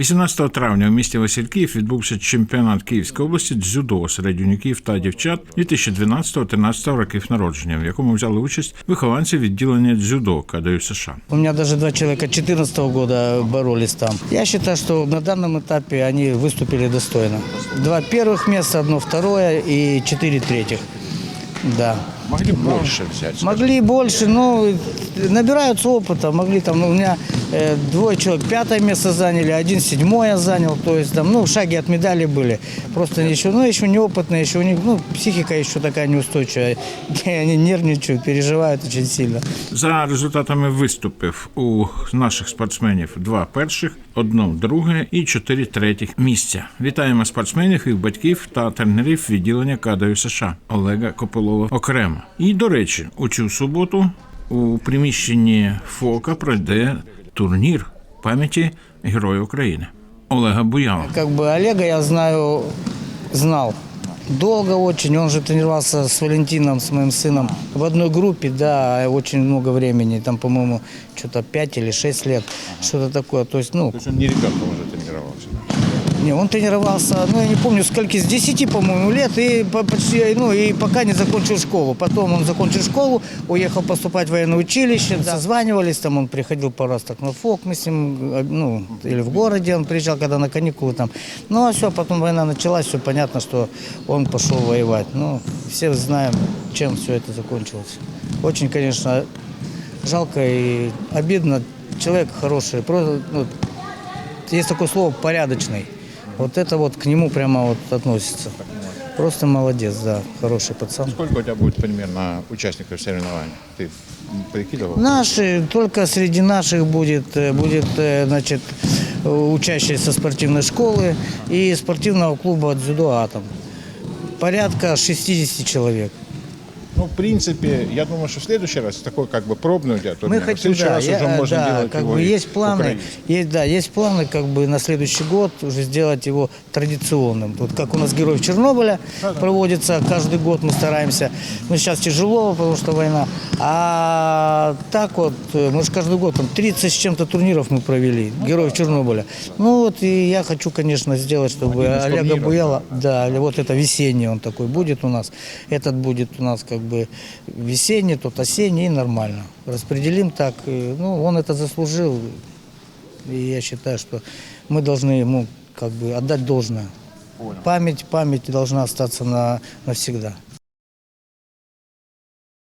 18 травня у місті Васильків відбувся чемпіонат Київської області дзюдо серед юнаків та дівчат 2012-13 років народження, в якому взяли участь вихованці відділення дзюдо КДЮ США. У меня даже два человека 2014 года боролись там. Я считаю, что на данном этапе они выступили достойно. Два первых места, одно второе и четыре третьих. Да. Могли більше взяти. Могли и больше, но набираются опыта. Могли там, ну, у меня э, двое человек пятое место заняли, один седьмое занял. То есть там, ну, в шаге от медали были. Просто еще, ну, еще неопытные, еще у них, ну, психика еще такая неустойчивая. Они нервничают, переживают очень сильно. За результатами виступів у наших спортсменів два перших, одно друге і чотири третіх місця. Вітаємо спортсменів, їх батьків та тренерів відділення КДЮ США Олега Копилова окремо. І до речі, у цю суботу у приміщенні ФОКа пройде турнір пам'яті Героя України Олега Буяла. Как бы Олега я знаю, знал. Долго очень, он же тренировался с Валентином, с моим сыном в одной группе, да, очень много времени, там, по-моему, что-то 5 или 6 лет, что-то такое, то есть, ну, То есть он не ребенком уже тренировался. Не, он тренировался, ну, я не помню, скольки, с 10, по-моему, лет, и по- почти, ну, и пока не закончил школу. Потом он закончил школу, уехал поступать в военное училище, созванивались, там он приходил пару раз так на ФОК, мы с ним, э, ну, или в городе он приезжал, когда на каникулы там. Ну, а все, потом война началась, все понятно, что он пошел воевать. Ну, все знаем, чем все это закончилось. Очень, конечно, жалко и обидно. Человек хороший, просто, ну, есть такое слово порядочный. Вот это вот к нему прямо вот относится. Просто молодец, да, хороший пацан. Сколько у тебя будет примерно участников соревнований? Ты прикидывал? Наши, только среди наших будет, э, будет э, значит, учащиеся спортивной школы и спортивного клуба «Дзюдо Атом». Порядка 60 человек. Ну, в принципе, я думаю, что в следующий раз такой как бы пробный у тебя турнир. Мы в хотим, следующий да, раз я- уже можно да, делать как его бы есть планы, есть, да, есть планы, как бы на следующий год уже сделать его традиционным. Вот как у нас героев Чернобыля проводится каждый год, мы стараемся. Ну сейчас тяжело, потому что война. А так вот, э, мы же каждый год там 30 с чем-то турниров мы провели, героев Чернобыля. Ну вот и я хочу, конечно, сделать, чтобы Олега турниров, Буяла, да, или вот это весенний он такой будет у нас. Этот будет у нас как бы весенний, тот осенний и нормально. Распределим так. и, Ну, он это заслужил. И я считаю, что мы должны ему как бы отдать должное. Память, память должна остаться на, навсегда.